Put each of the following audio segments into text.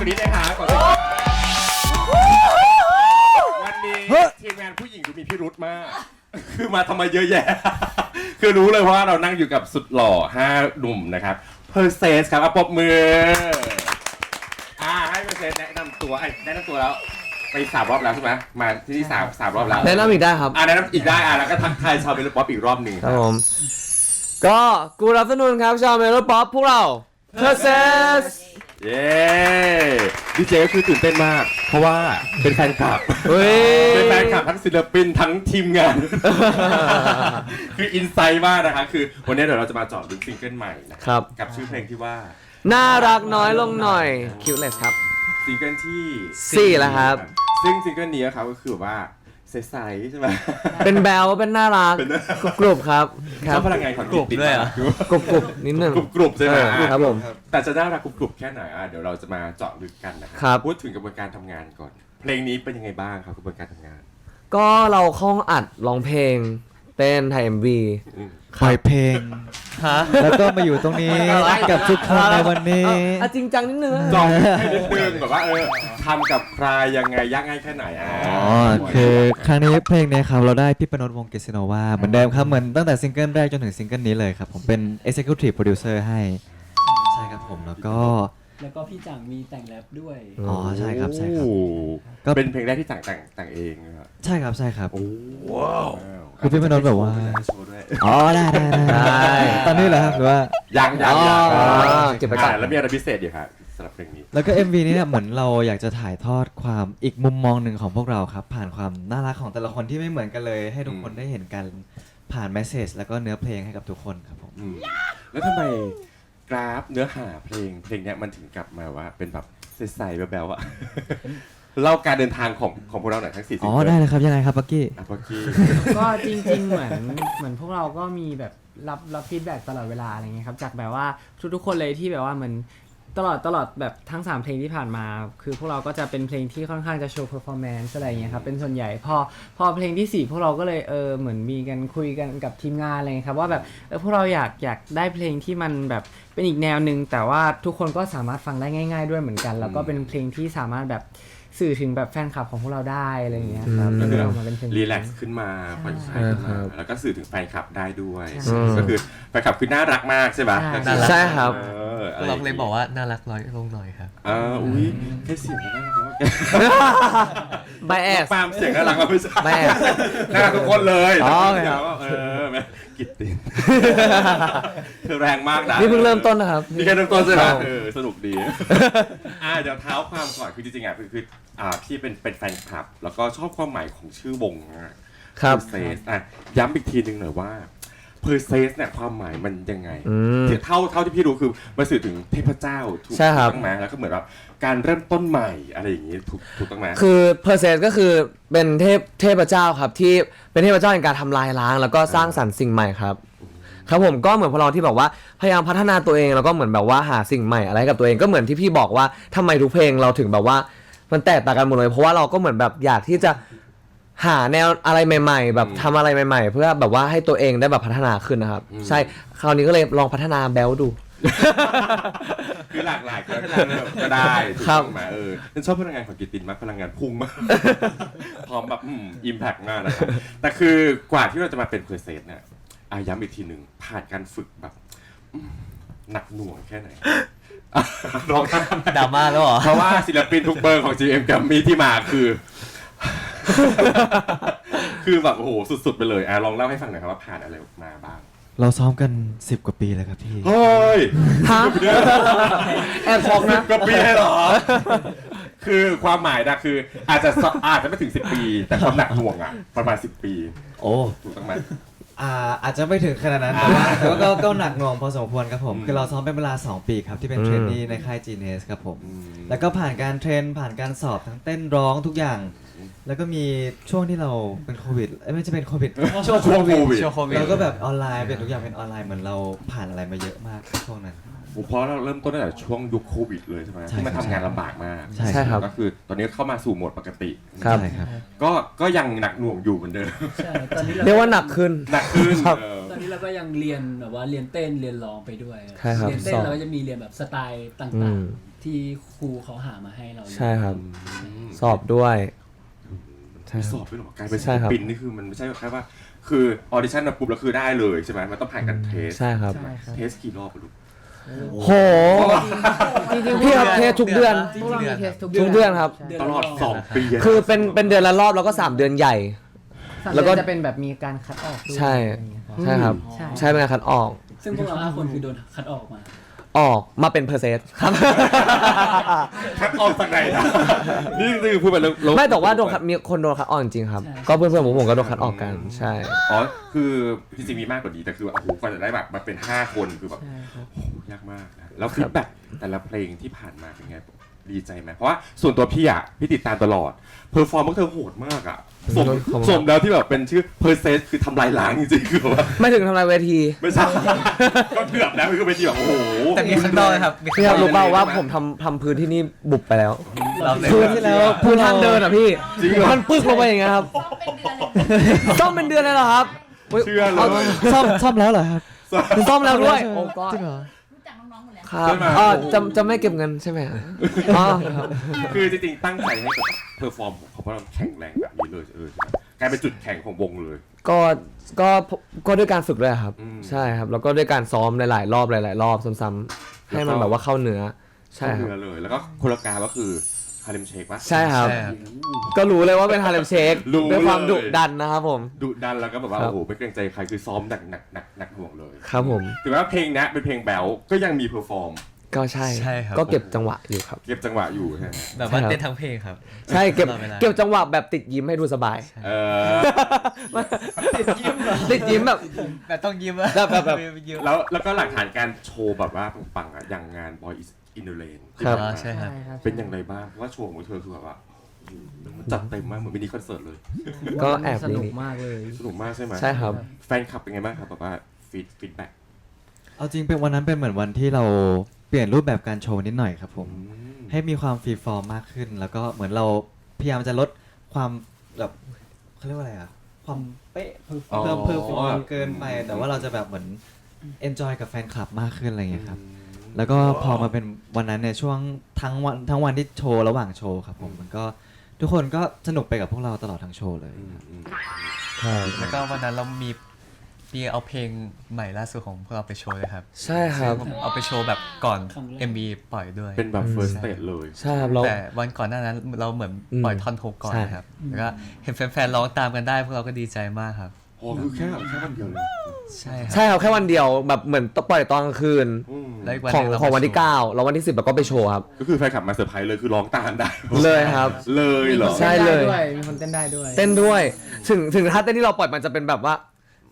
กรี๊ดเลยค่ะขอเสียงวันนี้ทีมงานผู้หญิงดูมีพิรุธมาก คือมาทำไมเยอะแยะ คือรู้เลยว่าเรานั่งอยู่กับสุดหล่อห้าหนุ่มนะครับเพอร์เซสครับอะปรบมืออ่าให้เพอร์เซสแนะนำตัวไอ้ยแนะนำตัวแล้ว ไปสามรอบแล้วใช่ไหมมาที่นี่สามสามรอบแล้วแนะนำอีกได้ครับ อ่าแนะนำอีกได้อะแล้วก็ทักทายชาวเบลป๊อปอีกรอบหนึ่งครับผม ก็กูรับสนุนครับชาวเมโลป๊อปพวกเรา Process เย้ดีเจก็คือตื่นเต้นมาก เพราะว่าเป็นแฟนคลับ เฮ้ย เป็นแฟนคลับทั้งศิลปินทั้งทีมงาน คืออินไซต์มากนะคะ คือวันนี้เดี๋ยวเราจะมาเจาะลึกซิงเกิลใหม่นะครับ กับชื่อเพลงที่ว่า น่ารักน้อยลงหน่อย Cuteless ครับ ซิงเกิลที่สี่แล้วครับ ซึ่งซิงเกิลนี้ครับก็คือแบบว่า ใสๆใช่ไหมเป็นแบลเป็นน่ารักเป็นน่ารักกรุบๆครับคชรัอบบพลังงานของจิตติดด้วยเหรอ กรุบกรุบๆนิดนึงกรุบกรุบๆใช่ไหมเออครับผมแต่จะน่ารักกรุบกรุบๆแค่ไหนอะเดี๋ยวเราจะมาเจาะลึกกันนะคครัรับ พูดถึงกระบวนการทำงานก่อน เพลงนี้เป็นยังไงบ้างครับกระบวนการทำงาน ก็เราเข้าห้องอัดร้องเพลง เต้นถ่าย MV อืม ปล่อยเพลง ฮะ แล้วก็มาอยู่ตรงนี้กับทุกคนในวันนี้ อะจริงจังนิดนึงจองให้นิดนึงแบบว่าเออทำกับใครยังไงยากง่ายแค่ไหนอะอ๋อคือครั้งนี้เพลงเนี้ครับเราได้พี่ปนดวงศ์เกษิโนวาเหมือนเดิมครับเหมือนตั้งแต่ซิงเกิลแรกจนถึงซิงเกิลนี้เลยครับ ผมเป็น Executive Producer ให้ ใช่ครับผมแล้วก็ แล้วก็พี่จังมีแต่งแรปด้วย อ๋อใช่ครับใช่ครับ โอ้ก็ เป็นเพลงแรกที่แต่งแต่งแต่งเองนะครับใช่ครับใช่ครับโอ้ว้าว คือพี่มโนแบบว่า โชว์ด้วยอ๋อได้ได้ได้ได้ ตอนนี้เหรอครับหรือว่า ยังยังยังอ๋อเก็บไว้ก่อนอ่าแล้วมีอะไรพิเศษอยู่ครับสำหรับเพลงนี้ แล้วก็ MV นี้เนี่ยเหมือนเราอยากจะถ่ายทอดความอีกมุมมองหนึ่งของพวกเราครับ ผ่านความน่ารักของแต่ละคนที่ไม่เหมือนกันเลย ให้ทุกคนอืมได้เห็นกันผ่านแมสเซจแล้วก็เนื้อเพลงให้กับทุกคนครับผม อืมแล้วทำไมกราฟเนื้อหาเพลงเพลงเนี้ยมันถึงกลับมาว่า เป็นแบบใสๆแบบๆอะ เล่าการเดินทางของของพวกเราหน่อยทั้งสี่สิบอ๋อได้เลยครับยังไงครับปักกี้ อะเมื่อกี้ ก็จริงๆ เหมือนเหมือนพวกเราก็มีแบบรับรับฟีดแบ็กตลอดเวลาอะไรเงี้ยครับจากแบบว่าทุกๆคนเลยที่แบบว่าเหมือน ตลอดตลอดแบบทั้ง 3 เพลงที่ผ่านมา คือพวกเราก็จะเป็นเพลงที่ค่อนข้างจะโชว์เพอร์ฟอร์แมนซ์อะไรเงี้ยครับเป็นส่วนใหญ่พอพอเพลงที่ 4 พวกเราก็เลยเออเหมือนมีกันคุยกันกับทีมงานอะไรเงี้ยครับว่าแบบเออพวกเราอยากอยากได้เพลงที่มันแบบเป็นอีกแนวหนึ่งแต่ว่าทุกคนก็สามารถฟังได้ง่าย ๆ ด้วยเหมือนกัน แล้วก็เป็นเพลงที่สามารถแบบสื่อถึงแบบแฟนคลับของพวกเราได้อะไรเงี้ยครับอืมก็เลยออกมาเป็นเพลง รีแลกซ์ขึ้นมาผ่อนคลายขึ้นใช่ครัมาบแล้วก็สื่อถึงแฟนคลับได้ด้วย ใช่ก็คือแฟนคลับคือน่ารักมากใช่ปะใช่ก็อใช่ครับ เออ อะไรเราเลยบอกว่าน่ารักน้อยลงหน่อยครับ อ่าอุ้ยแค่เสียงก็น่ารักแล้วไบแอส ปาล์มเสียงน่ารักแล้วไม่ใช่แม่น่ารักทุกคนเลยอ๋อโอเคเออแม่กิตตินเธอแรงมากนะ นี่เพิ่งเริ่มต้นนะครับนี่แค่เริ่มต้นใช่ไหมครับ เออสนุกดี อ่าเดี๋ยวเท้าความก่อนคือจริงๆอะคือคืออ่าพี่เป็นเป็นแฟนคลับ แล้วก็ชอบความหมายของชื่อวงนะครับเพอร์เซสอะย้ำอีกทีหนึ่งหน่อยว่า เพอร์เซสเนี่ยความหมายมันยังไงอืม เท่าเท่าที่พี่รู้คือมาสื่อถึงเทพเจ้าถูกใช่ครับ ต้องไหมแล้วก็เหมือนแบบการเริ่มต้นใหม่อะไรอย่างนี้ถูกถูกต้องไหม คือเพอร์เซสก็คือเป็นเทพเทพเจ้าครับที่เป็นเทพเจ้าแห่งการทำลายล้าง แล้วก็สร้างสรรค์สิ่งใหม่ครับ ครับผมก็เหมือนพวกเราที่แบบว่าพยายามพัฒนาตัวเองแล้วก็เหมือนแบบว่าหาสิ่งใหม่อะไรให้กับตัวเองก็เหมือนที่พี่บอกว่าทำไมทุกเพลงเราถึงแบบว่ามันแตกต่างกันหมดเลย เพราะว่าเราก็เหมือนแบบอยากที่จะ หาแนวอะไรใหม่ ๆ แบบทำอะไรใหม่ ๆ เพื่อแบบว่าให้ตัวเองได้แบบพัฒนาขึ้นนะครับ ใช่คราวนี้ก็เลยลองพัฒนาแบลดู คือหลากหลายก็ก็ได้ถูกครับ ต้องไหมเออฉันชอบพลังงานของกิตตินมากพลังงานพุ่งมาก พร้อมแบบอิมแพกมากนะครับแต่คือกว่าที่เราจะมาเป็นเพอร์เซสเนี่ยอาย้ำอีกทีหนึ่งผ่านการฝึกแบบอืมหนักหน่วงแค่ไหนอะลองทำ ดราม่าแล้วเหรอ เพราะว่าศิลปินทุกเบอร์ของ GM กับมีที่มาคือ คือแบบโอ้โหสุดๆไปเลยอะลองเล่าให้ฟังหน่อยครับว่าผ่านอะไรมาบ้าง เราซ้อมกัน10กว่าปีแล้วครับพี่ เฮ้ยฮะแอบช็อกนะก็ปีเลยเหรอ คือความหมายนะคือ อาจจะสอาจจะไม่ถึง 10 ปี แต่ความหนักหน่วงอะ ประมาณ 10 ปีโอ้ถูกต้องไหมอ่าอาจจะไม่ถึงขนาดนั้นแต่ว่าแต่ว่าก็ก็หนักหน่วงพอสมควรครับผมอืมคือเราซ้อมเป็นเวลา 2 ปีครับ ที่เป็นอืมเทรนนีในค่าย GNS ครับผมอืมแล้วก็ผ่านการเทรนผ่านการสอบทั้งเต้นร้องทุกอย่าง แล้วก็มีช่วงที่เราเป็นโควิดเอ้ยไม่ใช่เป็นโควิดช่วงช่วงโควิด ช่วงโควิดเราก็แบบออนไลน์เป็นทุกอย่างเป็นออนไลน์เหมือนเราผ่านอะไรมาเยอะมากช่วงนั้นเพราะเราเริ่มต้นตั้งแต่ช่วงยุคโควิดเลยใช่ไหมใช่ที่มันครับทำงานลำบากมากใช่ใช่ครับ ก็คือตอนนี้เข้ามาสู่โหมดปกติ ครับ ใช่ครับ ก็ก็ยังหนักหน่วงอยู่เหมือนเดิม ใช่ตอนนี้เราเรียกว่าหนักขึ้น หนักขึ้นครับ เออตอนนี้เราก็ยังเรียนแบบว่าเรียนเต้นเรียนร้องไปด้วยใช่ครับเรียนเต้สนอบเราก็จะมีเรียนแบบสไตล์อืต่างมๆ ที่ครูเขาหามาให้เราใช่ครับ สอบด้วยใช่ มีคสรัอบบด้วยเหรอการเป็นใช่ศิลครับปินนี่คือมันไม่ใช่แค่ว่า คือออดิชั่นมาปุ๊บแล้วคือได้เลยใช่ไหมมันต้องผ่านการเทสใช่ครับใช่ครับเทสกี่รอบอะลูกโหจริงๆพี่ครับเทสทุกเดือน พวกเรามีเทสทุกทุกเดือนครับใช่ตลอดสองปีะคือเป็นเป็นเดือนละรอบแล้วก็สามเดือนใหญ่สามแล้วก็เดือนจะเป็นแบบมีการคัดออกด้วยใช่ อะไรอย่างเงี้ยครับใช่ครับ ใช่ ใช่เป็นการคัดออก ซึ่งพวกเราห้าคนคือโดนคัดออกมา ออกมาเป็นเพอร์เซนต์ครับ คัดออกจากไหนนะนี่คือพูดไปแล้วล้วไม่แต่ว่าโดนคัดมีคนโดนคัดออกจริงๆครับใช่ก็เพื่อนๆผมผมก็โดนคัดออกกันใช่ อ๋อ คือจริงๆมีมากกว่านี้แต่คือแบบโอ้โหกว่าจะได้แบบมาเป็น 5 คนคือแบบใช่ครับโอ้โหยากมากนะแล้วฟีดแบ็กแต่ละเพลงที่ผ่านมาเป็นไงดีใจไหมเพราะว่าส่วนตัวพี่อะพี่ติดตามตลอดเพอร์ฟอร์มของเธอโหดมากอะ สมขอบคุณครับสมแล้วที่แบบเป็นชื่อเพอร์เซสคือทำลายล้างจริงๆคือแบบว่าไม่ถึงทำลายเวที ไม่ใช่ก็เกือบแล้วคือเป็นที่แบบโอ้โหแต่มีข้างนอกนะครับมีพี่ครับข้างนอกรู้เปล่าว่าผมทำทำพื้นที่นี่บุบไปแล้ว เราเลยพื้นที่แล้วพื้นทางเดินอะพี่ จริงเหรอมันปึกลงไปอย่างเงี้ยครับซ่อมเป็นเดือนเลยเหรอครับฮ้ยเชื่อเลยาซ่อมซ่อมแล้วเหรอครับซ่อมแล้วด้วยใช่ไหมโอ้ก็จริงเหรอ ครับใช่ไหม อ๋อจะจะไม่เก็บเงินใช่ไหมอ๋อครับ คือจริงๆตั้งใจให้กับเพอร์ฟอร์มของเขาแข็งแรงแบบนี้เลยเออกลายเป็นจุดแข็งของวงเลย ก็ก็ก็ด้วยการฝึกด้วยครับ อืมใช่ครับ แล้วก็ด้วยการซ้อมหลาย ๆ รอบหลาย ๆ รอบซ้ำๆให้มันแบบว่าเข้าเนื้อ ใช่คเข้ารับ เนื้อเลย แล้วก็โคนละกาก็คือ ฮาเลมเชคปะ ใช่ครับ ใช่ครับ ก็รู้เลยว่าเป็นฮาเลมเชครู้ด้วยความเลย ดุดันนะครับผม ดุดันแล้วก็แบบว่าครับ โอ้โหไม่เกรงใจใครคือซ้อมหนักหนักหนักหนักห่วงเลยครับผม ถึงแม้ว่าเพลงเนี้ยเป็นเพลงแบลก็ยังมีเพอร์ฟอร์มก็ใช่ ใช่ครับ ก็เก็บจังหวะอยู่ครับ เก็บจังหวะอยู่ใช่ไหมแบบว่าใช่ครับเต้นทั้งเพลงครับ ใช่เก็บตลอดเวลา เก็บจังหวะแบบติดยิ้มให้ดูสบาย เออติดยิ้มติดยิ้มแบบ แบบต้องยิ้มอะแบบแบบแบบยิ้มแล้วแล้วก็หลักฐานการโชว์แบบว่าปังๆอะอย่างงาน Boy is in the Rain ครับ อ๋อใช่ครับครับ เป็นอย่างไรบ้างเพราะว่าโชว์ของเธอคือแบบว่าโอ้โหมันจัดเต็มมากเหมือนมินิคอนเสิร์ตเลย ก็แอบสนินุดกมากเลย สนุกมากใช่ไหมใช่ครับ แฟนคลับเป็นไงบ้างครับแบบว่าฟีดฟีดแบ็กเอาจริงเป็นวันนั้นเป็นเหมือนวันที่เราเปลี่ยนรูปแบบการโชว์นิดหน่อยครับผม ให้มีความฟรีฟอร์มมากขึ้น แล้วก็เหมือนเราพยายามจะลดความแบบเขาเรียกว่าอะไรอะความเป๊ะเพิ่มอ๋อเพิ่มเพิ่มฟอร์มเกินไป แต่ว่าเราจะแบบเหมือน enjoy กับแฟนคลับมากขึ้นอะไรอย่างเงี้ยครับ แล้วก็พอมาเป็นวันนั้นเนี่ยช่วงทั้งวันทั้งวันที่โชว์ระหว่างโชว์ครับผมมันก็ทุกคนก็สนุกไปกับพวกเราตลอดทั้งโชว์เลยอืมอืมใช่แล้วก็วันนั้นเรามีมีเอาเพลงใหม่ล่าสุดของพวกเราไปโชว์เลยครับใช่ครับเอาไปโชว์แบบก่อนครั้งแรก MV ปล่อยด้วยเป็นแบบ first ใช่ stage เลย ใช่ครับเรา แต่วันก่อนหน้านั้นเราเหมือนอืมปล่อยท่อนโฮกก่อนใช่ นะครับ แล้วก็เห็นแฟนๆร้องตามกันได้พวกเราก็ดีใจมากครับ โอ้คือแค่แค่วันเดียวเลยใช่ครับใช่ครับแค่วันเดียวแบบเหมือนปล่อยตอนกลางคืน อืมแล้วอีกวันของหนึ่เราของวันที่ไปโชว์9แล้ววันที่ 10เราก็ไปโชว์ครับ ก็คือแฟนคลับมาเซอร์ไพรส์เลยคือร้องตามได้ เลยครับ เลยเหรอ ใช่ เลย มีคนเต้นได้ด้วย เต้นด้วย ถึงถึงถ้าเต้นที่เราปล่อยมันจะเป็นแบบว่า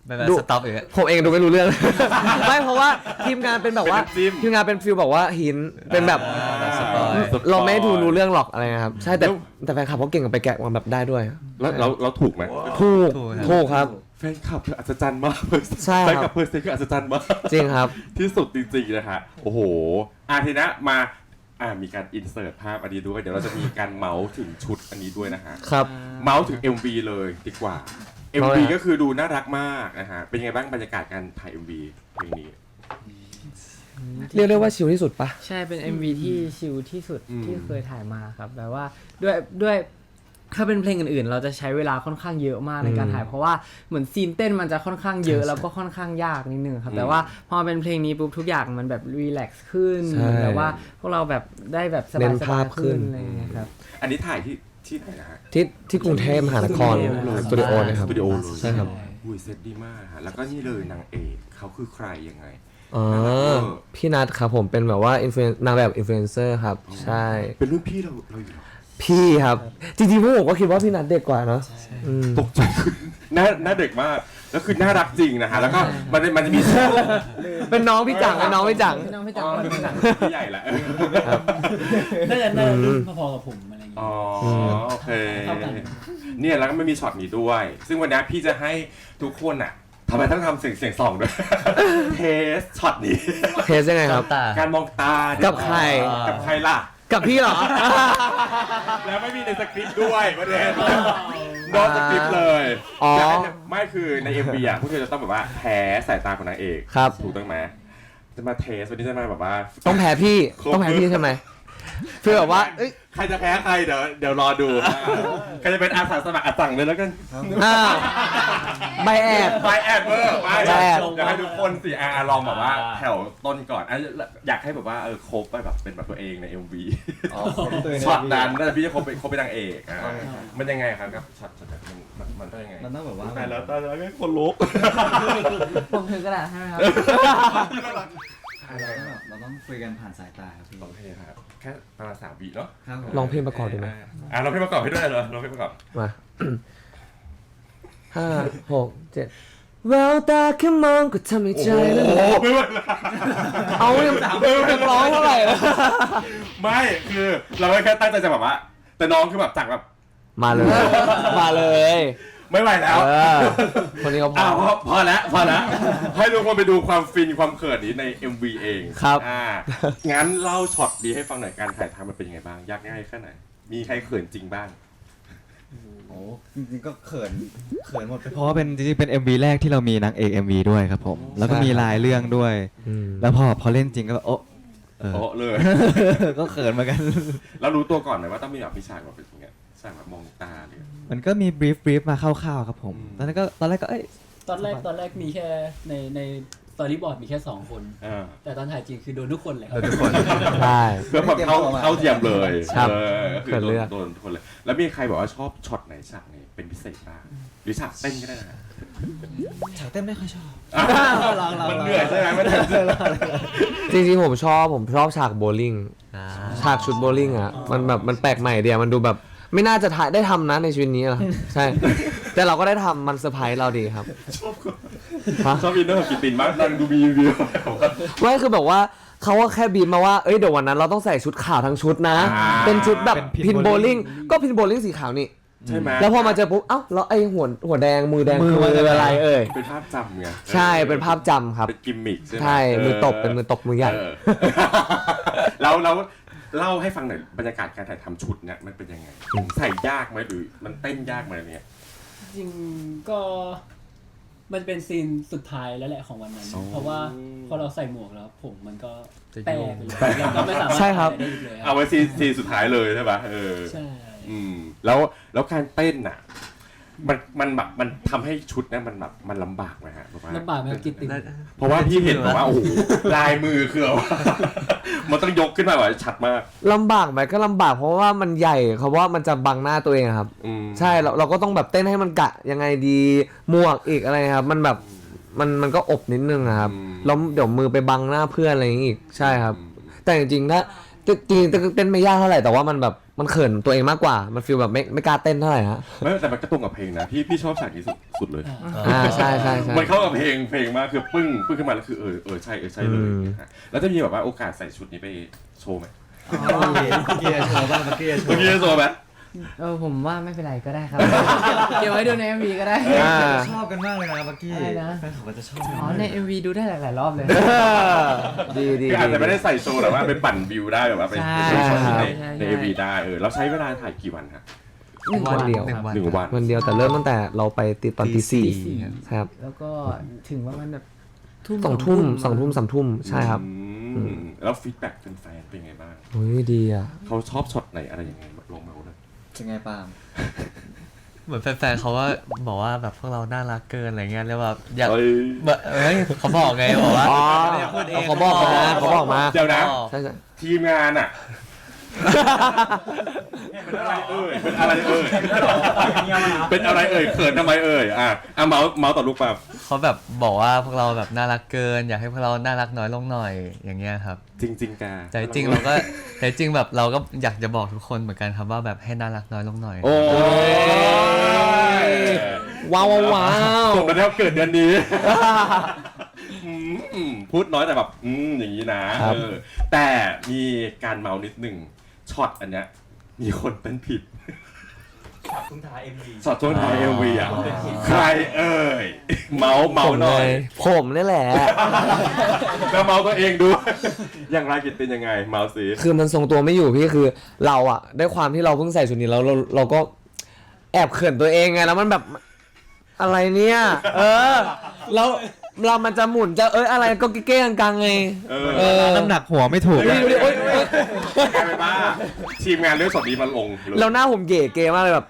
แบบดู สต็อปอย่างเงี้ยผมเองดูไม่รู้เรื่อง ไม่เพราะว่าทีมงานเป็นแบบว่าเป็นน้ำจิ้ม ทีมงานเป็นฟิลแบบว่าหินเป็นแบบ สปอยเราไม่ดูรู้เรื่องหรอกอะไรนะครับ ใช่แต่แต่แฟนคลับเขาเก่งกับไปแกะมาแบบได้ด้วย แล้วเราเราถูกไหมถูกถูกครับ ถูกครับ แฟนคลับคืออัศจรรย์มากใช่ครับ แฟนคลับเพอร์เซนต์คืออัศจรรย์มาก จริงครับ ที่สุดจริงๆนะฮะโอ้โหอาทีนะมาอ่ามีการอินเสิร์ตภาพอันนี้ด้วย เดี๋ยวเราจะมีการเมาส์ถึงชุดอันนี้ด้วยนะฮะ ครับ เมาส์ถึง MV เลยดีกว่าเมาส์ MV เลยฮะ ก็คือดูน่ารักมากนะฮะ เป็นยังไงบ้างบรรยากาศการถ่าย MV เพลงนี้ เรียกได้ว่าชิลที่สุดปะ ใช่เป็น MV ที่ชิลที่สุดอืม ที่เคยถ่ายมาครับแบบว่าด้วยด้วย ถ้าเป็นเพลงอื่นๆ เราจะใช้เวลาค่อนข้างเยอะมากในการถ่าย เพราะว่าเหมือนซีนเต้นมันจะค่อนข้างเยอะแล้วก็ค่อนข้างยากนิดนึงครับ แต่ว่าพอเป็นเพลงนี้ปุ๊บทุกอย่างมันแบบรีแลกซ์ขึ้นใช่แบบว่าพวกเราแบบได้แบบสเน้บายนสภาบายพขึ้ขึ้นนอะไรอย่างเงี้ยครับ อันนี้ถ่ายที่ที่ไหนนะฮะที่ที่กรุงเทพมหานครที่กรุงเทพเลยสตูดิโอนะครับสตูดิโอเลยใช่ครับอุ้ยเซตดีมากฮะแล้วก็นี่เลยนางเอกเขาคือใครยังไงอ๋อพี่นัทครับผมเป็นแบบว่าอินฟลูเอนนางแบบอินฟลูเอนเซอร์ครับ ใช่เป็นรุ่นพี่เราเราอยู่เหรอ พี่ครับ จริงๆพวกผมก็คิดว่าพี่นัทเด็กกว่าเนาะอืม ตกใจคือหน้าหน้าเด็กมากแล้วคือน่ารักจริงนะฮะแล้วก็มันมันจะมีช่วงเป็นน้องพี่จังเป็นน้องพี่จัง พี่น้องพี่อ๋จัอกรคือพี่ใหญ่แหละน่าจะน่าจะรุ่นพอๆกับผมอะไรอย่างอ๋เงี้อยโอเคเท่ากัน เนี่ยแล้วก็ไม่มีช็อตนี้ด้วย ซึ่งวันนี้พี่จะให้ทุกคนอะทำไมต้องทำเสียงเสียงสองด้วย เทสช็อตนี้ เทสยังไงครับ ตา การมองตาเนี่ยกับใคร กับใครล่ะ กับพี่เหรอ แล้วไม่มีในสคริปต์ด้วยประเด็นนอกจากคลิปเลยอ๋อแต่นไม่คือใน MV อะพวกเธอจะต้องแบบว่าแพ้สายตาของนางเอกครับ ถูกต้องไหมจะมาเทสวันนี้จะมาแบบว่า ต้องแพ้พี่ครบต้องแพ้พี่ใช่ไหมเพื่อแบบว่าเอ้ยใครจะแพ้ใครเดี๋ยวเดี๋ยวรอดู ใครจะเป็นอาสาสมัครอาสั่งเลยแล้วกัน อ้าว ใบแอบ ไปแอดเวอร์ไปไปแอดอยากให้ทุกคนสิอาลองแบบว่า แถวต้นก่อนอะอยากให้แบบว่าเออคบไปแบบเป็นแบบตัวเองใน MV อ๋อผมตัวเองในช็อต MV นั้นแล้วพี่จะคบเป็นคบเป็นนางเอกอะมันยังไงครับกับช็อตช็อตนั้นมันมันมันต้องยังไงมันต้องแบบว่าตายแล้วตายแล้วคนลุกผมถือกระดาษให้ไหมครับเราต้องแบบเราต้องคุยกันผ่านสายตาครับพี่ โอเคครับแค่ประมาณสามวิเนาะครับผมลองเพลงประกอบดีไหมอะลองเพลงประกอบให้ด้วยเหรอลองเพลงประกอบมา ห้าหกเจ็ดแววตาแค่มองก็ทำให้ใจโอ้ละโหลายไม่ไหวละเอายังยังร้องเท่าไหร่ล่ะไม่คือ เราแค่ตั้งใจจะแบบว่า แต่น้องคือแบบจากแบบมาเลย มาเลย ไม่ไหวแล้วเออคนนี้เขาพอ้าอวพอพอแล้วพอแล้วให้ทุกคนไปดูความฟินความเขินนี้ใน MV เองครับ อ่างั้นเล่าช็อตดีให้ฟังหน่อยการถ่ายทำมันเป็นยังไงบ้าง ยากง่ายแค่ไหนมีใครเขินจริงบ้าง โอ้จริงๆก็เขินเขินหมดไปเพราะว่าเป็นจริงๆเป็น MV แรกที่เรามีนางเอก MV ด้วยครับผม แล้วก็มีลายเรื่องด้วยอืมแล้วพอพอเล่นจริงก็แบบโอ้เออ โอ้ เลย ก็เขินเหมือนกัน แล้วรู้ตัวก่อนไหมว่าต้องมีแบบพิชากแบบเป็นยังไงฉากแบบมองตาเลย มันก็มีบรีฟบรีฟมาคร่าวๆครับผม อืม ตอนนั้นก็ตอนแรกก็เอ้ย ตอนแรกตอนแรกมีแค่ในในส ตอรี่บอร์ดมีแค่สองคน อ่าแต่ตอนถ่ายจริงคือโดนทุกคนเลยครับทุกคนใช่ เพื่อความเข้าเข้าเทียมเลยครับเออก็คือเกิดโดเลืนอก โดนทุกคนเลย แล้วมีใครบอกว่าชอบช็อตไหนฉากไหนเป็นพิเศษบ้างหรือฉากเต้นก็ได้นะฉากเต้นไม่ค่อยชอบอะมันเหนื่อยใช่ไหมไม่ได้จริงๆผมชอบผมชอบฉากโบว์ลิ่งอ่าฉากชุดโบว์ลิ่งอะมันแบบมันแปลกใหม่เดียวมันดูแบบ ไม่น่าจะถ่ายได้ทำนะในชีวิตนี้หรอใช่ แต่เราก็ได้ทำมันเซอร์ไพรส์เราดีครับฮะชอบอินเนอร์ของกิตตินมากนั่งดูมีวิวไม่คือแบบว่าเขาก็แค่บีบมาว่า เอ้ยเดี๋ยววันนั้นเราต้องใส่ชุดขาวทั้งชุดนะ อ่า เป็นชุดแบบเป็นพิพินนโบโบว์ลิ่ลิ่งง ก็พินโบลิ่งสีขาวนี่ ใช่ไหมแล้วพอมาเจอปุ๊บ เอ้าแล้วไอ้หัวหัวแดงมือแดงมือคือมันอะไรอะไรเอ่ย เป็นภาพจำไงใช่เป็นภาพจำครับ เป็นกิมมิคใช่ไหมใช่มือตบเป็นมือตบมือใหญ่ เออเราเราเล่าให้ฟังหน่อยบรรยากาศการถ่ายทำชุดเนี่ยมันเป็นยังไง ใส่ยากไหมหรือมันเต้นยากไหมเนี่ยจ ริงก็มันเป็นซีนสุดท้ายแล้วแหละของวันนั้น อ๋อเพราะว่าพอเราใส่หมวกแล้ว ผมมันก็จะแตโยกงไปเลยแล้วก็ไม่สามารถใช่ครับถ่ายได้อีกเลยคเอารับไว้ซีนซีนสุดท้ายเลยใช่ปะเออ ใช่ อืมแล้วแล้วการเต้นน่ะ มันมันแบบมันทำให้ชุดเนี่ยมันแบบมันลำบากไหมฮะแบบว่าลำบากไหมครับกิตตินเพราะว่าพี่เห็นแบบว่าโอ้โหลายมือคือแบบว่า มันต้องยกขึ้นมาแบบชัดมาก ลำบากไหมก็ลำบากเพราะว่ามันใหญ่เขาว่ามันจะบังหน้าตัวเองอะครับ อืมใช่เราเราก็ต้องแบบเต้นให้มันกะยังไงดีหมวกอีกอะไรครับ มันแบบมันมันก็อบนิดนึงอะครับแล้วเดี๋ยวมือไปบังหน้าเพื่อนอะไรอย่างงี้อีกใช่ครับ แต่จริงๆถ้าจริงๆเต้นไม่ยากเท่าไหร่แต่ว่ามันแบบ มันเขินตัวเองมากกว่า มันฟีลแบบไม่ไม่กล้าเต้นเท่าไหร่ฮะ ไม่แต่มันก็ตรงกับเพลงนะพี่พี่ชอบฉากนี้สุดสุดเลย อ่าใช่ใช่ใช่ มันเข้ากับเพลงเพลงมากคือปึ้งปึ้งขึ้นมาแล้วคือเออเออใช่เออใช่เลยอืม นะฮะแล้วจะมีแบบว่าโอกาสใส่ชุดนี้ไปโชว์ไหมเกียร์โชว์บ้างเมื่อกี้โชเมื่อว์ กี้จะโชว์ไหม เออผมว่าไม่เป็นไรก็ได้ครับ เก็บไว้ดูใน MV ก็ได้ อ่า ชอบกันมากเลยนะเมื่อกี้อะไรนะ แฟนคลับก็จะชอบอ๋อใน MV ดูได้หลาย ๆ รอบเลย ดีดีคืออาจดีจะไม่ได้ใส่โชว์แต่ว่าไปปั่นวิวได้แบบว่าไปใช่ไปช็อตในใช่ ในเอวีได้เออเราใช้เวลาถ่ายกี่วันครับหนึ่งวันเดียว หนึ่งวัน หนึ่งวัน วันเดียวแต่เริ่มตั้งแต่เราไปติดตอนตีสี่ตีสี่ ครับครับแล้วก็ถึงว่ามันแบบทุ่มสองทุ่มสองทุ่มสามทุ่มใช่ครับอืมแล้วฟีดแบ็กแฟนๆเป็นไงบ้าง โอ้ยดีอะ เขาชอบช็อตไหนอะไรยังไงลงมา เลยเป็นไงปาล์มเหมือนแฟนๆเขาว่าบอกว่าแบบพวกเราน่ารักเกินอะไรเงี้ยแล้วแบบอยากเฮ้ย แบบเอ้ยเขาบอกไงบอกว่า อ๋อไม่ได้พูดเองเขาบอกมาเขาบอกมา เดี๋ยวนะ ใช่ใช่ทีมงานอะ เป็นอะไรเอ่ยเป็นอะไรเอ่ยเป็นอะไรเอ่ยเขินทำไมเอ่ยอะอะเมาส์เมาส์ต่อลูกปั๊บเขาแบบบอกว่าพวกเราแบบน่ารักเกิน อยากให้พวกเราน่ารักน้อยลงหน่อยอย่างเงี้ยครับ จริงจริงๆกาแต่จริงๆเราก็แต่จริงแบบเราก็อยากจะบอกทุกคนเหมือนกันครับว่าแบบให้น่ารักน้อยลงหน่อย โอ้ยว้าวว้าวว้าวจบแล้วเกิดเดือนนี้อืมอืมพูดน้อยแต่แบบ อืมอย่างนี้นะเออแต่มีการเมานิดหนึ่ง ช็อตอันเนี้ยมีคนเป็นผิดทุ่งท้ายเอ็มวีช็อตช่วงท้ายเอวีอะใครเอ่ยเมาส์เมาผมหน่อยเลยผมนี่แหละ แล้วเมาส์ตัวเองด้วยอย่างไรกิจเป็นยังไง เมาส์สิคือมันทรงตัวไม่อยู่พี่คือเราอะด้วยความที่เราเพิ่งใส่ชุดนี้แล้วเราเราก็แอบเขินตัวเองไงแล้วมันแบบอะไรเนี่ย เออ แล้ว เรามันจะหมุนจะเอ้ยอะไรก็เก้ๆกังๆไง เออเออ น้ำหนักหัวไม่ถูกดูดิดูดิโอ๊ยโอ๊ย กลายเป็นว่าทีมงานเรื่องสดนี้มันลงเลยแล้วหน้าผมเก๋เก๋มากเลยแบบ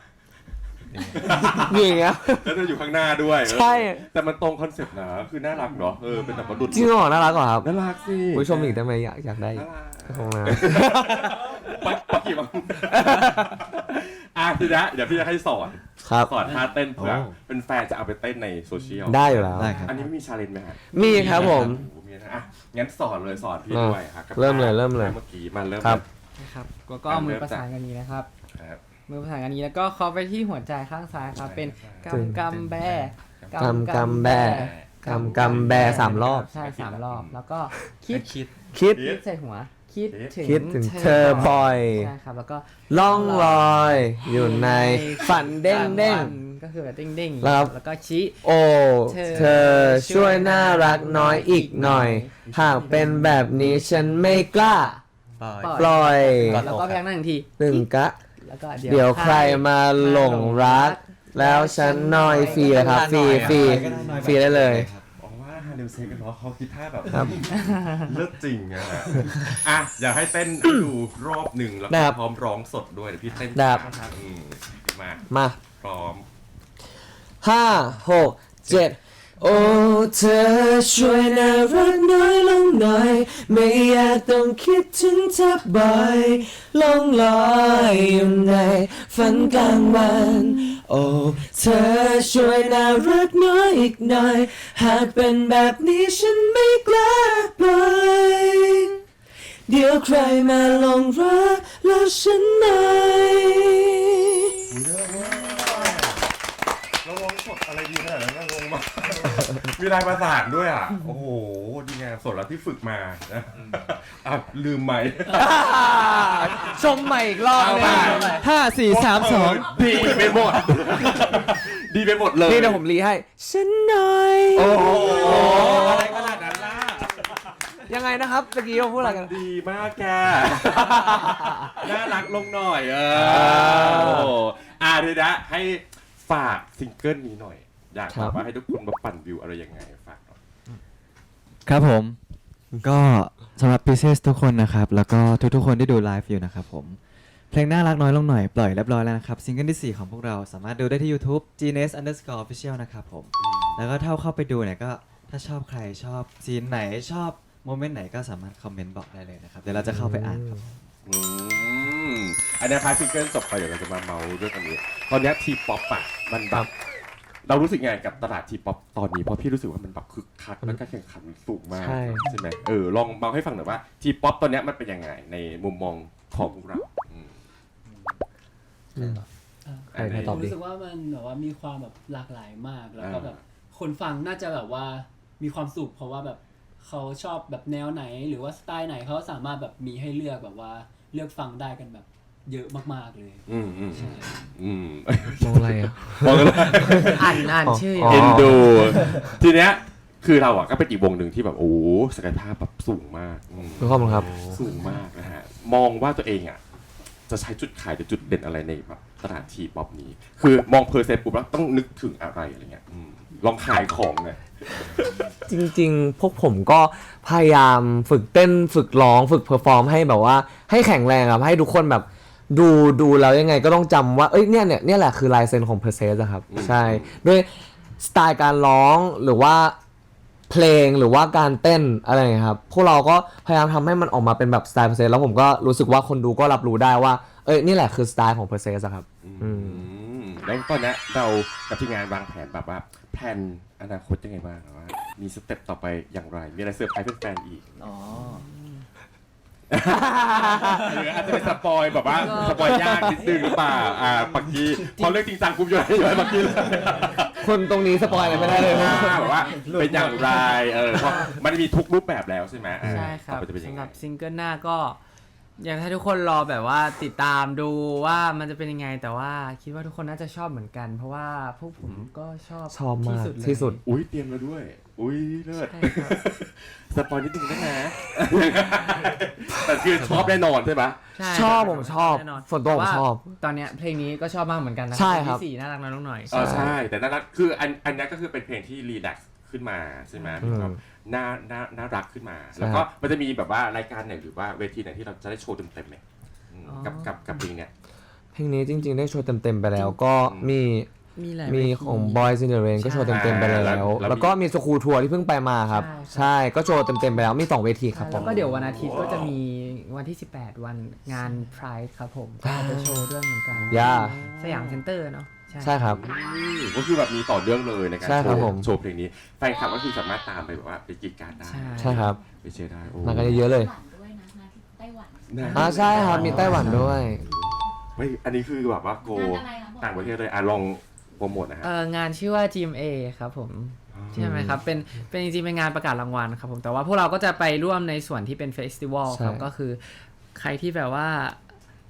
อย่างเงี้ย แล้วจะอยู่ข้างหน้าด้วยเออใช่ แต่มันตรงคอนเซ็ปต์นะคือน่ารักเนาะเออเป็นแบบว่าดุดจริงเหรอน่ารักเหรอครับน่ารักสิผู้ชมอีกได้ไหมอยากอยากได้น่ารัก ขอบคุณนะ ปักปักกี่บัง อะทีนะเดี๋ยวพี่จะให้สอนครับ สอนท่าเต้นเผื่อโอ้ เป็นแฟนจะเอาไปเต้นในโซเชียลได้อยู่แล้ว ได้ครับ อันนี้ไม่มีชาเลนจ์ไหมฮะมีครับผม โอ้โหมีนะอะงั้นสอนเลยสอนพี่อะด้วยครับกับเริ่มเลยเริ่มเลยเมื่อกี้มาเริ่มครับ นะครับแล้วก็มือประสานกันนี้นะครับ ครับ มือประสานกันนี้แล้วก็เคาะไปที่หัวใจข้างซ้ายครับ เป็นตึงกำกำแบกำกำแบกำกำแบสามรอบ ใช่สามรอบ แล้วก็คิดคิดคิด คิดใส่หัว คิดถึงคิดถึงเธอบ่อย ใช่ครับแล้วก็ล่องลอย อยู่ในฝันเด้งเด้ง ก็คือแบบเด้งเด้งๆครับ แล้วก็ชี้โอ้ เธอช่วยน่ารักน้อยอีกหน่อย หากเป็นแบบนี้ฉันไม่กล้า ปล่อย ปล่อยแล้วก็พยักหน้าหนึ่งทีหนึ่งกะ แล้วก็เดี๋ยวใครมาหลงรัก แล้วฉันหน่อยฟรีเลยครับฟรีฟรีฟรีได้เลยอ๋อว่าฮา เซ็กันเนาะเขาคิดท่าแบบครับเลิศจริงอะอะอยากให้เต้นให้ดูรอบหนึ่งแล้วได้ก็ครับพร้อมร้องสดด้วยเดี๋ยวพี่เต้นได้ครับครับอืมมามาพร้อม ห้าหกเจ็ด โอ้เธอช่วยน่ารักน้อยลงหน่อย ไม่อยากต้องคิดถึงเธอบ่อยลองลอยอยู่ในฝันกลางวัน โอ้เธอช่วยน่ารักน้อยอีกหน่อย หากเป็นแบบนี้ฉันไม่กล้าปล่อยเดี๋ยวใครมาลงรักแล้วฉันหน่อยเราร้องสดอะไรดีขนาดนั้นนะงงมาก มีลายประสานด้วยอะ โอ้โหดีงามสดแล้วที่ฝึกมานะอะลืมไหม ชมใหม่อีกรอบเอาเลไปยห้าสี่สามสองดีไปหมด ดีไปหมดเลยนี่เดี๋ยวผมรีให้ ฉันหน่อย โอ้โหอะไรขนาดนั้นล่ะ ยังไงนะครับตะกี้เราพูดอะไรกัน ดีมากแก น่ารักลงหน่อย เอออโอ้อะเดี๋ยวนะให้ฝากซิงเกิลนี้หน่อย อยากครับแบบ ว่าให้ทุกคนมาปั่นวิวอะไรยังไงฝากหน่อยครับผม ก็สำหรับ Pieces ทุกคนนะครับ แล้วก็ทุกๆคนที่ดูไลฟ์อยู่นะครับผม เพลงน่ารักน้อยลงหน่อย ปล่อยเรียบร้อยแล้วนะครับ ซิงเกิลที่ 4 ของพวกเราสามารถดูได้ที่ YouTube Genius Underscore Official นะครับผม แล้วก็ถ้าเข้าไปดูเนี่ยก็ถ้าชอบใครชอบซีนไหนชอบโมเมนต์ไหนก็สามารถคอมเมนต์บอกได้เลยนะครับ เดี๋ยวเราจะเข้าไปอ่านครับอืมอันนี้พาร์ทซิงเกิลจบไปเดี๋ยวเราจะมาเมาเรื่องอันนี้ตอนเนี้ทีป๊อปอะมันแบบ เรารู้สึกไงกับตลาดทีป๊อปตอนนี้เพราะพี่รู้สึกว่ามันแบบคึกคักแล้วก็แข่งขันสูงมากใช่ ใช่ไหมเออลองเมาให้ฟังหน่อยว่าทีป๊อปตอนเนี้ยมันเป็นยังไงในมุมมองของพวกเราอืมใครใครตอบผมดิ รู้สึกว่ามันแบบว่ามีความแบบหลากหลายมากแล้วก็อ่าแบบคนฟังน่าจะแบบว่ามีความสุขเพราะว่าแบบเขาชอบแบบแนวไหน หรือว่าสไตล์ไหนเขาสามารถแบบมีให้เลือกแบบว่าเลือกฟังได้กันแบบ เยอะมากๆเลย อืมอืมอืมมองอะไรอะ บอกเลยอ่านอ่านชื่ออยู่อ๋อเอ็นดูทีเนี้ยคือเราอะก็เป็นอีกวงหนึ่งที่แบบโอ้โหศักยภาพแบบสูงมากอืม ขอบคุณครับ สูงมากนะฮะ มองว่าตัวเองอะ จะใช้จุดขายหรือจุดเด่นอะไรในแบบตลาดทีป๊อปนี้ คือมองเพอร์เซปปุ๊บแล้วต้องนึกถึงอะไรอะไรเงี้ยอืมลองขายของหน่อยจริงๆ พวกผมก็พยายามฝึกเต้นฝึกร้อง ฝึกเพอร์ฟอร์มให้แบบว่าให้แข็งแรงครับให้ทุกคนแบบ ดูดูแล้วยังไงก็ต้องจำว่า เอ้ยเนี่ยเนี่ยเนี่ยแหละคือลายเซ็นของเพอร์เซสครับอืมใช่ ด้วยสไตล์การร้องหรือว่าเพลงหรือว่าการเต้นอะไรอย่างเงี้ยครับ พวกเราก็พยายามทำให้มันออกมาเป็นแบบสไตล์เพอร์เซสแล้วผมก็รู้สึกว่าคนดูก็รับรู้ได้ว่า เอ้ยนี่แหละคือสไตล์ของเพอร์เซสครับ อืมแล้วตอนเนี้ยเรากับทีมงานวางแผนแบบว่าแผนอนาคตยังไงบ้างว่า มีสเต็ปต่อไปอย่างไร มีอะไรเซอร์ไพรส์แฟนๆอีก อ๋อ หรืออาจจะเป็นสปอยแบบว่าสปอยยากนิดนึงหรือเปล่าอ่าปักกี้พอเรื่องจริงจังกูโยนให้โยนให้ปักกี้เลยคนตรงนี้สปอยอะไรไม่ได้เลยนะแบบว่าเป็นอย่างไรเออเพราะมันมีทุกรูปแบบแล้วใช่ไหมอ่าใช่ครับต่อไปจะเป็นยังสำหไงรับซิงเกิลหน้าก็ อยากให้ทุกคนรอแบบว่าติดตามดูว่ามันจะเป็นยังไงแต่ว่าคิดว่าทุกคนน่าจะชอบเหมือนกัน เพราะว่าพวกผมก็ชอบชอบมากที่สุดเลยที่สุดอุ้ยเตรียมแล้วด้วย อุ้ยเลิศใช่ครับสปอยนิดนึงได้ไหมแต่คือชอบแน่นอนใช่ไหม ใช่ชอบผมชอบแน่นอนส่วนตัวผมาชอบตอนเนี้ยเพลงนี้ก็ชอบมากเหมือนกันนะใช่ครับ เพลงที่สี่น่ารักน้อยหน่อย เออใช่ แต่นั่นนะคืออันอันนี้ก็คือเป็นเพลงที่รีแลกซ์ขึ้นมาใช่ไหมมีความน่าน่าน่ารักขึ้นมา แล้วก็มันจะมีแบบว่ารายการไหนหรือว่าเวทีไหนที่เราจะได้โชว์เต็มๆไหมอืมกับกับกับเพลงเนี้ย เพลงนี้จริง ๆ ได้โชว์เต็ม ๆ ไปแล้วก็มี มีหลายมีเวทีของ Boys in the Rain ก็โชว์เต็มๆไปแล้แล้ววแล้วแล้วก็มีสกูทัวร์ที่เพิ่งไปมาครับ ใช่ครับใช่ก็โชว์เต็มๆไปแล้วมีสองเวทีครับผแล้วม ก็เดี๋ยววันอาทิตย์ก็จะมีวันที่ 18 วันงาน Pride ครับผมก็จะโชว์ด้วยเหมือนกัน ย่า สยามเซ็นเตอร์เนาะใช่ครับก็คือแบบมีต่อเนื่องเลยในการใช่โชครับว์ผมโชว์เพลงนี้แฟนคลับก็คือสามารถตามไปแบบว่าไปกรีดการดได้ใช่ ใช่ครับ ไปเชียร์ได้โอ้มากันเยอะๆเลย ไต้หวันด้วยนะมาที่ไต้หวันนะอ่าใช่ครับ มีไต้หวันด้วย เฮ้ยอันนี้คือแบบว่าโก งานอะไรคะบอกต่างประเทศเลยอะลอง โปรโมทนะฮะ เอองานชื่อว่า GMA ครับผม ใช่ไหมครับ เป็นเป็นจริงๆเป็นงานประกาศรางวัลครับผม แต่ว่าพวกเราก็จะไปร่วมในส่วนที่เป็นเฟสติวัลครับ ใช่ก็คือใครที่แบบว่า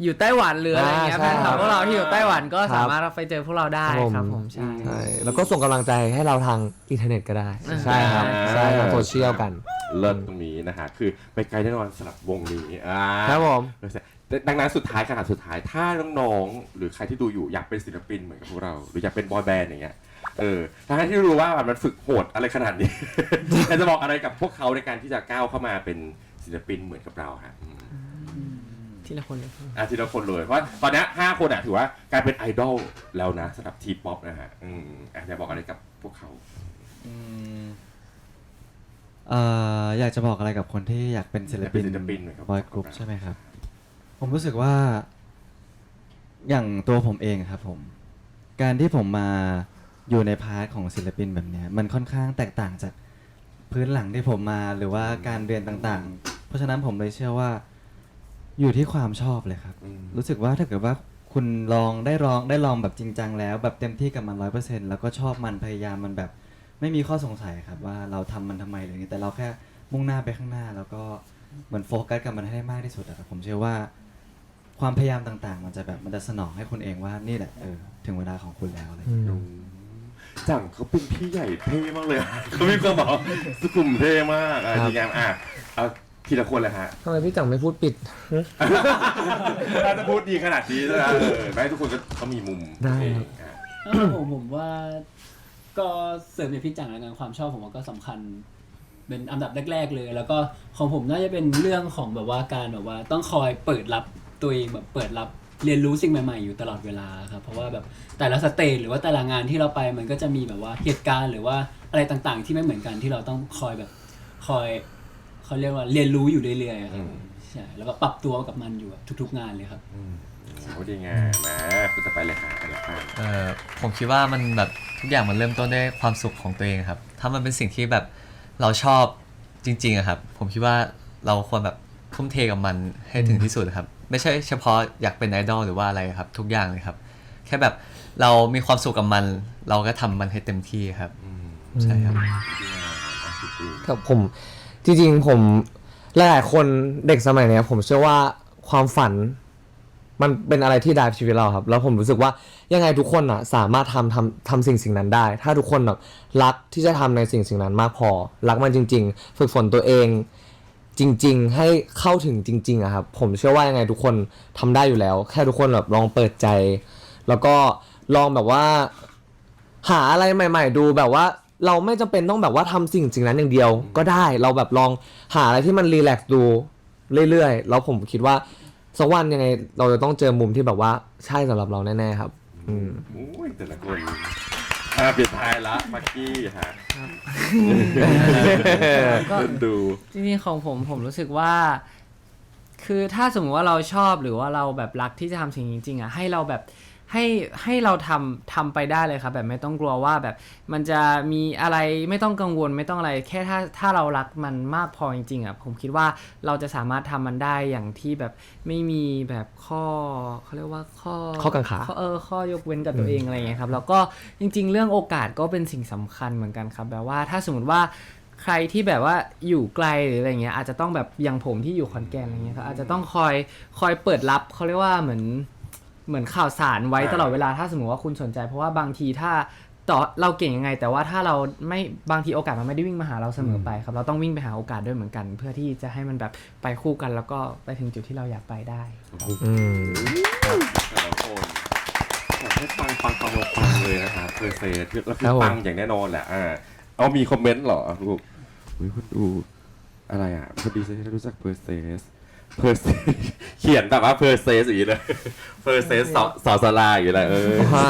อยู่ไต้หวันหรืออะไรเงี้ยอ่าแฟใช่นคลับพวกเราที่อยู่ไต้หวันก็ครับ สามารถไปเจอพวกเราได้ครับผมครับผมใช่ ใช่แล้วก็ส่งกำลังใจให้เราทางอินเทอร์เน็ตก็ได้ ใช่ครับ ใช่ทางโซเชียลกัน เลิศตรงนี้นะฮะ คือไปไกลแน่นอนสำหรับวงนี้อ่าครับผม ดังนั้นสุดท้ายขนาดสุดท้ายถ้าน้องๆหรือใครที่ดูอยู่อยากเป็นศิลปินเหมือนกับพวกเรา หรืออยากเป็นบอยแบนด์อย่างเงี้ยเออทั้งที่รู้ว่ามันฝึกโหดอะไรขนาดนี้อยากจะบอกอะไรกับพวกเขาในการที่จะก้าวเข้ามาเป็นศิลปินเหมือนกับเราฮะอืมทีละคนเลยอาทีละคนเลยเพราะตอนเนี้ยห้าคนอะถือว่ากลายเป็นไอดอลแล้วนะสำหรับทีป๊อปนะฮะอืมอะอยากบอกอะไรกับพวกเขาอืมเอ่ออยากจะบอกอะไรกับคนที่อยากเป็นศิลปินอยากเป็นศิลปินเหมือนกับบอยกรุ๊ปใช่ไหมครับ ผมรู้สึกว่า อย่างตัวผมเองครับผม การที่ผมมาอยู่ในพาร์ทของศิลปินแบบเนี้ยมันค่อนข้างแตกต่างจากพื้นหลังที่ผมมาหรือว่าการเรียนต่างๆ เพราะฉะนั้นผมเลยเชื่อว่า อยู่ที่ความชอบเลยครับ อืม รู้สึกว่าถ้าเกิดว่าคุณลองได้ลองได้ลองแบบจริงจังแล้ว แบบเต็มที่กับมันร้อยเปอร์เซ็นต์แล้วก็ชอบมันพยายามมันแบบ ไม่มีข้อสงสัยครับว่าเราทำมันทำไมอะไรอย่างนี้แต่เราแค่มุ่งหน้าไปข้างหน้า แล้วก็เหมือนโฟกัสกับมันให้ได้มากที่สุดอะครับผมเชื่อว่า ความพยายามต่างๆ มันจะแบบมันจะสนองให้คุณเองว่านี่แหละเออถึงเวลาของคุณแล้วอะไรอย่างเงี้ย จังเขาเป็นพี่ใหญ่เท่มากเลยอะ เขามีความบอกสุขุมเท่มากอะครับดีงามอะเอาทีละคนเลยฮะ ทำไมพี่จังไม่พูดปิด ถ้าจะพูดดีขนาดนี้นะเออไม่ให้ทุกคนก็เขามีมุมได้เองครับอะถ้าผมผมว่าก็เสริมอย่างพี่จังแล้วกันความชอบผมว่าก็สำคัญ เป็นอันดับแรก ๆ เลย แล้วก็ของผมน่าจะเป็นเรื่องของแบบว่าการแบบว่าต้องคอยเปิดรับ ตัวเองแบบเปิดรับเรียนรู้สิ่งใหม่ๆอยู่ตลอดเวลาครับเพราะว่าแบบแต่ละสเตจหรือว่าแต่ละงานที่เราไปมันก็จะมีแบบว่าเหตุการณ์หรือว่าอะไรต่างๆ ที่ไม่เหมือนกันที่เราต้องคอยแบบคอยเขาเรียกว่าเรียนรู้อยู่เรื่อยๆครับใช่แล้วก็ปรับตัวกับมันอยู่แบบทุก ๆ งานเลยครับโอ้ดีงามนะคุณจะไปเลยค่ะอะไรค่ะเออผมคิดว่ามันแบบทุกอย่างมันเริ่มต้นด้วยความสุขของตัวเองครับ ถ้ามันเป็นสิ่งที่แบบเราชอบจริงๆอะครับ ผมคิดว่าเราควรแบบทุ่มเทกับมันให้ถึงที่สุดครับ ไม่ใช่เฉพาะอยากเป็นไอดอลหรือว่าอะไรครับ ทุกอย่างเลยครับ แค่แบบเรามีความสุขกับมัน เราก็ทำมันให้เต็มที่ครับ ใช่ครับดีงามอะจริงครับผมจริงๆผมหลายๆคนเด็กสมัยเนี้ย ผมเชื่อว่าความฝัน มันเป็นอะไรที่ดายชีวิตเราครับ แล้วผมรู้สึกว่ายังไงทุกคนอะ สามารถทำทำทำสิ่งสิ่งนั้นได้ ถ้าทุกคนแบบรักที่จะทำในสิ่งสิ่งนั้นมากพอ รักมันจริง ๆ ฝึกฝนตัวเอง จริง ๆ ให้เข้าถึงจริงๆอะครับผมเชื่อว่ายังไงทุกคนทำได้อยู่แล้ว แค่ทุกคนแบบลองเปิดใจ แล้วก็ลองแบบว่า หาอะไรใหม่ ๆ ดูแบบว่าเราไม่จำเป็นต้องแบบว่าทำสิ่งสิ่งนั้นอย่างเดียว ก็ได้เราแบบลองหาอะไรที่มันรีแลกซ์ดูเรื่อยๆ แล้วผมคิดว่าสักวันยังไง เราจะต้องเจอมุมที่แบบว่าใช่สำหรับเราแน่ๆครับ อืมๆอุ้ยแต่ละคน อะปิดท้ายละมักกี้ฮะก็ดู จริงๆของผมผมรู้สึกว่า คือถ้าสมมติว่าเราชอบหรือว่าเราแบบรักที่จะทำสิ่งจริงๆอะให้เราแบบ ให้ให้เราทำทำไปได้เลยครับ แบบไม่ต้องกลัวว่าแบบมันจะมีอะไรไม่ต้องกังวลไม่ต้องอะไร แค่ถ้าถ้าเรารักมันมากพอจริงๆอะผมคิดว่าเราจะสามารถทำมันได้อย่างที่แบบไม่มีแบบข้อเขาเรียกว่าข้อข้อกังขาเออข้อยกเว้นกับตัวเองอะไรอย่างเงี้ยครับแล้วก็จริง ๆ เรื่องโอกาสก็เป็นสิ่งสำคัญเหมือนกันครับ แบบว่าถ้าสมมติว่าใครที่แบบว่าอยู่ไกลหรืออะไรเงี้ยอาจจะต้องแบบอย่างผมที่อยู่ขอนแก่นอะไรเงี้ยครับอาจจะต้องคอยคอยเปิดรับเขาเรียกว่าเหมือน เหมือนข่าวสารไว้อ่าตลอดเวลาถ้าสมมติว่าคุณสนใจ เพราะว่าบางทีถ้าต่อเราเก่งยังไง แต่ว่าถ้าเราไม่บางทีโอกาสมันไม่ได้วิ่งมาหาเราเสมอไปครับ เราต้องวิ่งไปหาโอกาสด้วยเหมือนกัน เพื่อที่จะให้มันแบบไปคู่กัน แล้วก็ไปถึงจุดที่เราอยากไปได้อืมแต่ละคนอยากให้ฟังฟังฟังฟังเลยนะครับเพอร์เซสแล้วคืครัอบผมฟังอย่างแน่นอนแหละอ่าเอามีคอมเมนต์เหรอลูกอุ้ยคุณดูอะไรอะพอดีฉันรู้จักเพอร์เซส เพอร์เซสเขียนแบบว่าเพอร์เซสอย่างนี้เลยเพอร์เซสสอสอสลาอย่างนี้เลยเออฮะ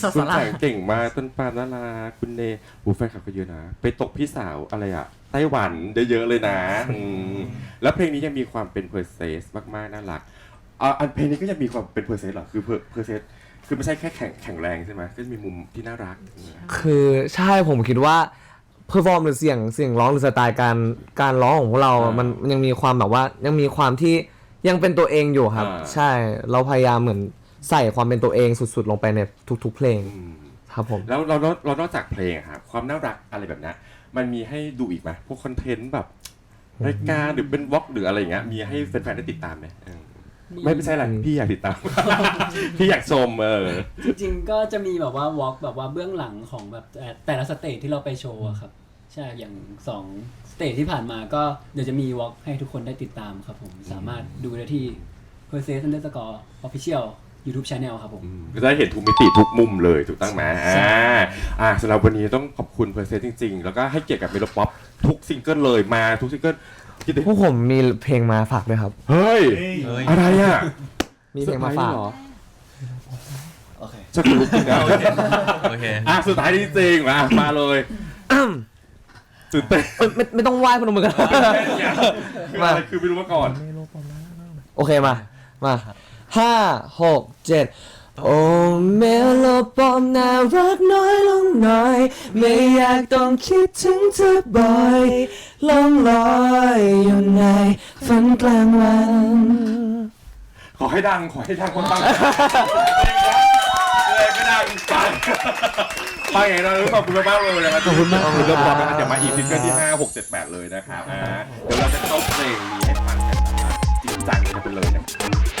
สอสคุณลาแต่งเก่งมากต้นปาล์มน่ารักคุณเนอูแฟนคลับก็เยอะนะ ไปตกพี่สาวอะไรอะไต้หวันเยอะๆเลยนะอืมแล้วเพลงนี้ยังมีความเป็นเพอร์เซสมากๆน่ารักอะอันเพลงนี้ก็ยังมีความเป็นเพอร์เซสเหรอคือเพอร์เซสคือไม่ใช่แค่แข็งแข็งแรงใช่ไหมก็จะมีมุมที่น่ารัก คือใช่ผมคิดว่า เพอร์ฟอร์มหรือเสียงเสียงร้องหรือสไตล์การการร้องของพวกเราอ่ามัมันมันยังมีความแบบว่ายังมีความที่ยังเป็นตัวเองอยู่ครับ อ่า ใช่เราพยายามเหมือนใส่ความเป็นตัวเองสุดๆ ลงไปในทุก ๆ เพลงอืมครับผม แล้วเราเราเรานอกจากเพลงอะครับความน่ารักอะไรแบบเนี้ยมันมีให้ดูอีกไหมพวกคอนเทนต์แบบรายการหรือเป็นวอล์กหรืออะไรอย่างเงี้ยมีให้แฟนๆได้ติดตามไหมเออ ไม่ไม่ใช่อะไรพี่อยากติดตาม พี่อยากชมเออ จริงๆก็จะมีแบบว่าวอล์กแบบว่าเบื้องหลังของแบบแต่แต่ละสเตจที่เราไปโชว์อะครับ ใช่อย่างสองสเตจที่ผ่านมาก็เดี๋ยวจะมีวอล์กให้ทุกคนได้ติดตามครับผมสามารถดูได้ที่ p e r s e s Underscore Official YouTube Channel ครับผมก็จะได้เห็นทุกมิติทุกมุมเลยถูกต้องไหมอ่าอ่าสำหรับวันนี้ต้องขอบคุณเพอร์เซนจริง ๆ แล้วก็ให้เกียรติกับเมโลป๊อปทุกซิงเกิลเลยมาทุกซิงเกิล คิดดิพวกผมมีเพลงมาฝากด้วยครับ เฮ้ยเฮ้ยอะไรอะมีเพลงมาฝากเซอร์ไพรส์เหรอโอเค จะคุณลุกจริงนะโอเค อะสุดท้ายจริงๆมามาเลยตื่นเต้นเอ้ยไม่ไม่ต้องไหว้พนมมือกันคืออะไรคือไม่รู้มาก่อน โอเคมา มาห้าหกเจ็ด โอ้เมโลปอมน่ารักน้อยลงหน่อย ไม่อยากต้องคิดถึงเธอบ่อยล่องลอยอยู่ในฝันกลางวัน ขอให้ดัง ขอให้ดังคนฟังเลยก็ดังปังปังอย่างเราขอบคุณมากๆเลยนะครับขอบคุณมากขอบคุณเรื่องความนะครับเดี๋ยวมาอีกซิงเกิลที่5 6 7 8 เลยนะครับอ่าเดี๋ยวเราจะเข้าเพลงนี้ให้ฟังกันจริงจังกันไปเลยนะครับ